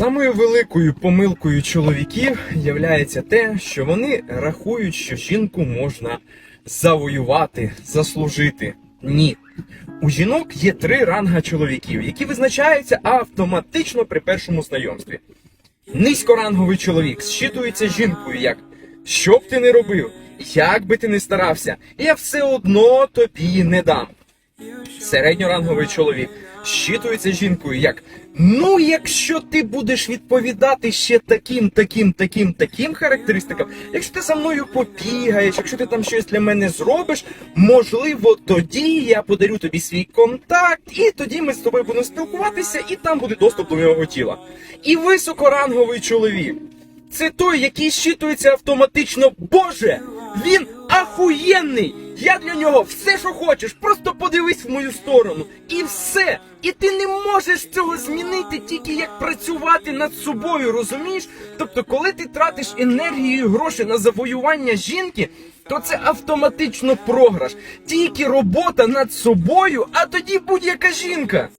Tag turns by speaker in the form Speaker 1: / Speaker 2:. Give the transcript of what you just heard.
Speaker 1: Самою великою помилкою чоловіків являється те, що вони рахують, що жінку можна завоювати, заслужити. Ні. У жінок є три ранга чоловіків, які визначаються автоматично при першому знайомстві. Низькоранговий чоловік зчитується жінкою як що б ти не робив, як би ти не старався, я все одно тобі не дам. Середньоранговий чоловік щитується жінкою як ну, якщо ти будеш відповідати ще таким, таким, таким, таким характеристикам, якщо ти за мною побігаєш, якщо ти там щось для мене зробиш, можливо, тоді я подарю тобі свій контакт, і тоді ми з тобою будемо спілкуватися, і там буде доступ до мого тіла. І високоранговий чоловік. Це той, який щитується автоматично. Боже, він ахуєнний! Я для нього все, що хочеш, просто подивись в мою сторону. І все. І ти не можеш цього змінити тільки як працювати над собою, розумієш? Тобто, коли ти тратиш енергію і гроші на завоювання жінки, то це автоматично програш. Тільки робота над собою, а тоді будь-яка жінка.